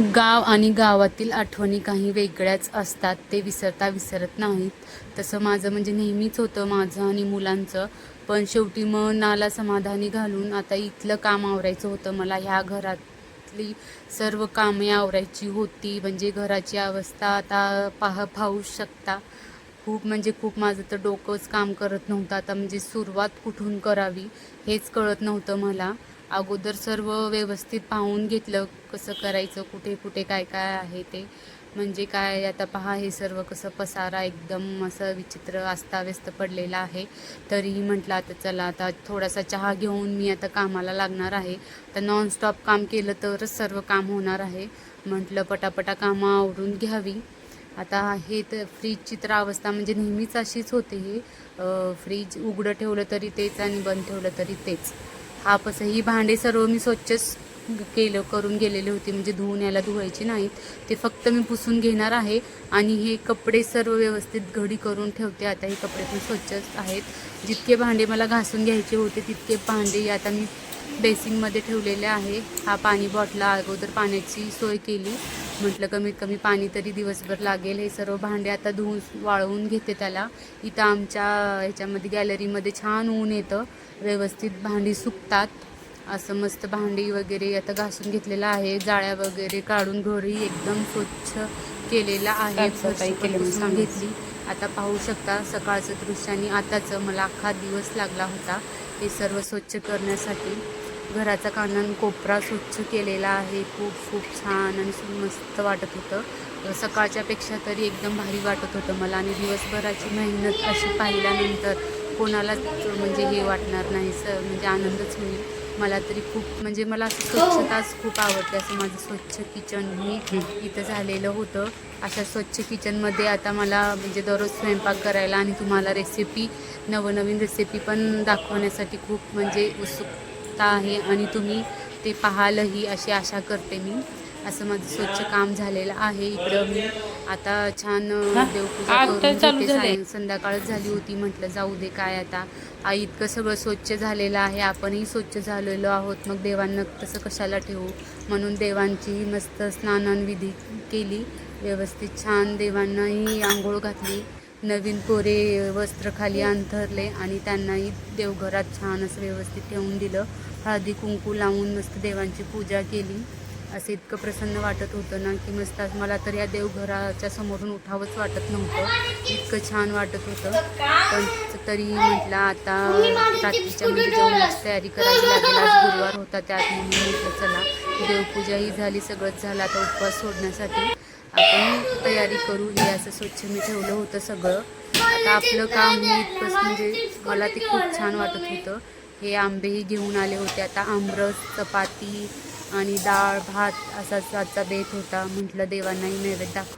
गाव आणि गावातील आठवणी काही वेगळ्याच असतात ते विसरता विसरत नाहीत. तसं माझं म्हणजे नेहमीच होतं माझं आणि मुलांचं. पण शेवटी मनाला समाधानी घालून आता इथलं काम आवरायचं होतं. मला ह्या घरातली सर्व कामे आवरायची होती. म्हणजे घराची अवस्था आता पाह पाहू शकता. खूप म्हणजे खूप माझं तर डोकंच काम करत नव्हतं. आता म्हणजे सुरुवात कुठून करावी हेच कळत नव्हतं मला. अगोदर सर्व व्यवस्थित पाहून घेतलं कसं करायचं कुठे कुठे काय काय आहे ते. म्हणजे काय आता पहा हे सर्व कसं पसारा एकदम असं विचित्र अस्ताव्यस्त पडलेला आहे. तरीही म्हटलं आता चला आता थोडासा चहा घेऊन मी आता कामाला लागणार आहे. तर नॉनस्टॉप काम केलं तरच सर्व काम होणार आहे. म्हटलं पटापटा कामं आवरून घ्यावी. आता हे तर फ्रीजची तर अवस्था म्हणजे नेहमीच अशीच होते ही. फ्रीज उघडं ठेवलं तरी तेच आणि बंद ठेवलं तरी तेच. हा असं ही भांडे सर्व मी स्वच्छच केलं करून गेलेली होती. म्हणजे धुवून याला धुवायची नाहीत. ते फक्त मी पुसून घेणार आहे आणि हे कपडे सर्व व्यवस्थित घडी करून ठेवते. आता हे कपडे पण स्वच्छच आहेत. जितके भांडे मला घासून घ्यायचे होते तितके भांडे आता मी बेसिनमध्ये ठेवलेले आहे. हा पाणी बॉटला अगोदर पाण्याची सोय केली. म्हटलं कमीत कमी पाणी तरी दिवसभर लागेल. हे सर्व भांडे आता धुवून वाळवून घेते त्याला. इथं आमच्या ह्याच्यामध्ये गॅलरीमध्ये छान ऊन येतं. व्यवस्थित भांडी सुकतात. असं मस्त भांडी वगैरे आता घासून घेतलेलं आहे. जाळ्या वगैरे काढून घरी एकदम स्वच्छ केलेला आहे. घेतली. आता पाहू शकता सकाळचं दृश्य आणि आताचं. मला अख्खा दिवस लागला होता. हे सर्व स्वच्छ करण्यासाठी. घराचा कानन कोपरा स्वच्छ केलेला आहे. खूप खूप छान आणि मस्त वाटत होतं. सकाळच्यापेक्षा तरी एकदम भारी वाटत होतं मला आणि दिवसभराची मेहनत अशी पाहिल्यानंतर कोणालाच म्हणजे हे वाटणार नाही स म्हणजे आनंदच होईल. मला तरी खूप म्हणजे मला असं स्वच्छताच खूप आवडते. असं माझं स्वच्छ किचन मी इथं झालेलं होतं. अशा स्वच्छ किचनमध्ये आता मला म्हणजे दररोज स्वयंपाक करायला आणि तुम्हाला रेसिपी नवनवीन रेसिपी पण दाखवण्यासाठी खूप म्हणजे उत्सुक उत्सुकता आहे आणि तुम्ही ते पाहालही अशी आशा करते मी. असं माझं स्वच्छ काम झालेलं आहे. इकडं मी आता छान? देवपूजा करून संध्याकाळच झाली होती. म्हटलं जाऊ दे काय आता. आई इतकं सगळं स्वच्छ झालेलं आहे. आपणही स्वच्छ झालेलो आहोत. मग देवांना तसं कशाला ठेवू? म्हणून देवांची मस्त स्नानन विधी केली. व्यवस्थित छान देवांनाही आंघोळ घातली. नवीन कोरे वस्त्र खाली अंथरले आणि त्यांनाही देवघरात छान असं व्यवस्थित ठेवून दिलं. हळदी कुंकू लावून मस्त देवांची पूजा केली. असं इतकं प्रसन्न वाटत होतं ना की मस्त मला तर या देवघराच्या समोरून उठावंच वाटत नव्हतं. इतकं छान वाटत होतं. पण तरी म्हटलं आता रात्रीच्या म्हणजे जेवणाची तयारी करायची लागेल. आज गुरुवार होता त्यात म्हणून म्हटलं चला देवपूजाही झाली सगळंच झालं. आता उपवास सोडण्यासाठी आपण तयारी करू हे असं स्वच्छ मी ठेवलं होतं सगळं. आता आपलं काम हे इतकंच म्हणजे मला ते खूप छान वाटत होतं. हे आंबेही घेऊन आले होते. आता आमरस चपाती आणि डाळ भात असाच आजचा बेत होता. म्हटलं देवांनाही नैवेद्य दाखव